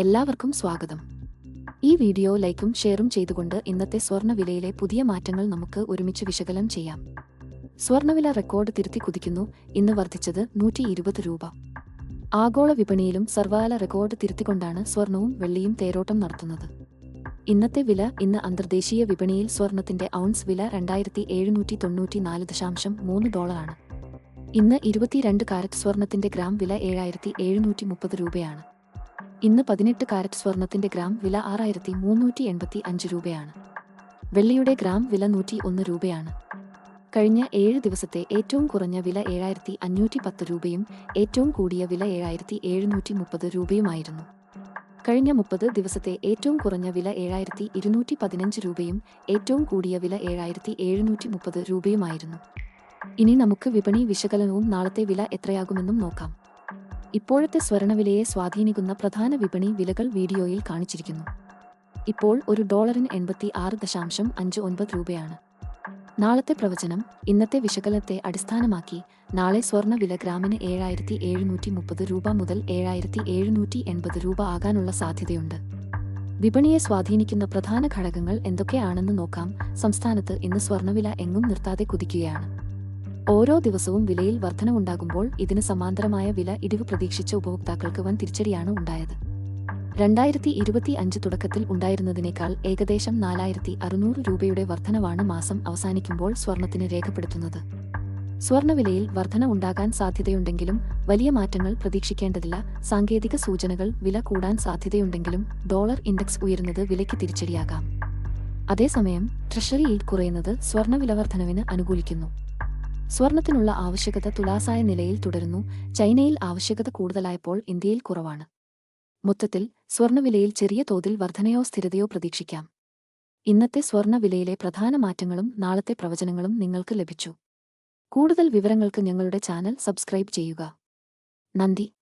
എല്ലാവർക്കും സ്വാഗതം. ഈ വീഡിയോ ലൈക്കും ഷെയറും ചെയ്തുകൊണ്ട് ഇന്നത്തെ സ്വർണവിലയിലെ പുതിയ മാറ്റങ്ങൾ നമുക്ക് ഒരുമിച്ച് വിശകലനം ചെയ്യാം. സ്വർണവില റെക്കോർഡ് തിരുത്തി കുതിക്കുന്നു. ഇന്ന് വർദ്ധിച്ചത് നൂറ്റി ഇരുപത് രൂപ. ആഗോള വിപണിയിലും സർവകാല റെക്കോർഡ് തിരുത്തിക്കൊണ്ടാണ് സ്വർണവും വെള്ളിയും തേരോട്ടം നടത്തുന്നത്. ഇന്നത്തെ വില ഇന്ന് അന്തർദേശീയ വിപണിയിൽ സ്വർണത്തിന്റെ ഔൺസ് വില രണ്ടായിരത്തി എഴുന്നൂറ്റി തൊണ്ണൂറ്റി നാല് ദശാംശം മൂന്ന് ഡോളറാണ്. ഇന്ന് ഇരുപത്തിരണ്ട് കാരറ്റ് സ്വർണത്തിന്റെ ഗ്രാം വില ഏഴായിരത്തി എഴുന്നൂറ്റി മുപ്പത് രൂപയാണ്. ഇന്ന് പതിനെട്ട് കാരറ്റ് സ്വർണത്തിന്റെ ഗ്രാം വില ആറായിരത്തി മുന്നൂറ്റി എൺപത്തി അഞ്ച് രൂപയാണ്. വെള്ളിയുടെ ഗ്രാം വില നൂറ്റി ഒന്ന് രൂപയാണ്. കഴിഞ്ഞ ഏഴ് ദിവസത്തെ ഏറ്റവും കുറഞ്ഞ വില ഏഴായിരത്തി അഞ്ഞൂറ്റി പത്ത് രൂപയും ഏറ്റവും കൂടിയ വില ഏഴായിരത്തി എഴുന്നൂറ്റി മുപ്പത് രൂപയുമായിരുന്നു. കഴിഞ്ഞ മുപ്പത് ദിവസത്തെ ഏറ്റവും കുറഞ്ഞ വില ഏഴായിരത്തി ഇരുന്നൂറ്റി പതിനഞ്ച് രൂപയും ഏറ്റവും കൂടിയ വില ഏഴായിരത്തി എഴുന്നൂറ്റി മുപ്പത് രൂപയുമായിരുന്നു. ഇനി നമുക്ക് വിപണി വിശകലനവും നാളത്തെ വില എത്രയാകുമെന്നും നോക്കാം. ഇപ്പോഴത്തെ സ്വർണവിലയെ സ്വാധീനിക്കുന്ന പ്രധാന വിപണി വിലകൾ വീഡിയോയിൽ കാണിച്ചിരിക്കുന്നു. ഇപ്പോൾ ഒരു ഡോളറിന് എൺപത്തി ആറ് ദശാംശം അഞ്ച് ഒൻപത് രൂപയാണ്. നാളത്തെ പ്രവചനം ഇന്നത്തെ വിശകലനത്തെ അടിസ്ഥാനമാക്കി നാളെ സ്വർണ വില ഗ്രാമിന് ഏഴായിരത്തി എഴുന്നൂറ്റി മുപ്പത് രൂപ മുതൽ ഏഴായിരത്തി എഴുന്നൂറ്റി എൺപത് രൂപ ആകാനുള്ള സാധ്യതയുണ്ട്. വിപണിയെ സ്വാധീനിക്കുന്ന പ്രധാന ഘടകങ്ങൾ എന്തൊക്കെയാണെന്ന് നോക്കാം. സംസ്ഥാനത്ത് ഇന്ന് സ്വർണവില എങ്ങും നിർത്താതെ കുതിക്കുകയാണ്. ഓരോ ദിവസവും വിലയിൽ വർധനവുണ്ടാകുമ്പോൾ ഇതിന് സമാന്തരമായ വില ഇടിവ് പ്രതീക്ഷിച്ച ഉപഭോക്താക്കൾക്ക് വൻ തിരിച്ചടിയാണ് ഉണ്ടായത്. രണ്ടായിരത്തി ഇരുപത്തി അഞ്ച് തുടക്കത്തിൽ ഉണ്ടായിരുന്നതിനേക്കാൾ ഏകദേശം നാലായിരത്തി അറുന്നൂറ് രൂപയുടെ വർധനവാണ് മാസം അവസാനിക്കുമ്പോൾ സ്വർണത്തിന് രേഖപ്പെടുത്തുന്നത്. സ്വർണവിലയിൽ വർധന ഉണ്ടാകാൻ സാധ്യതയുണ്ടെങ്കിലും വലിയ മാറ്റങ്ങൾ പ്രതീക്ഷിക്കേണ്ടതില്ല. സാങ്കേതിക സൂചനകൾ വില കൂടാൻ സാധ്യതയുണ്ടെങ്കിലും ഡോളർ ഇൻഡെക്സ് ഉയരുന്നത് വിലയ്ക്ക് തിരിച്ചടിയാകാം. അതേസമയം ട്രഷറി ഈൽഡ് കുറയുന്നത് സ്വർണവില വർധനവിന് അനുകൂലിക്കുന്നു. സ്വർണത്തിനുള്ള ആവശ്യകത തുലാസായ നിലയിൽ തുടരുന്നു. ചൈനയിൽ ആവശ്യകത കൂടുതലായപ്പോൾ ഇന്ത്യയിൽ കുറവാണ്. മൊത്തത്തിൽ സ്വർണവിലയിൽ ചെറിയ തോതിൽ വർധനയോ സ്ഥിരതയോ പ്രതീക്ഷിക്കാം. ഇന്നത്തെ സ്വർണവിലയിലെ പ്രധാന മാറ്റങ്ങളും നാളത്തെ പ്രവചനങ്ങളും നിങ്ങൾക്ക് ലഭിച്ചു. കൂടുതൽ വിവരങ്ങൾക്ക് ഞങ്ങളുടെ ചാനൽ സബ്സ്ക്രൈബ് ചെയ്യുക. നന്ദി.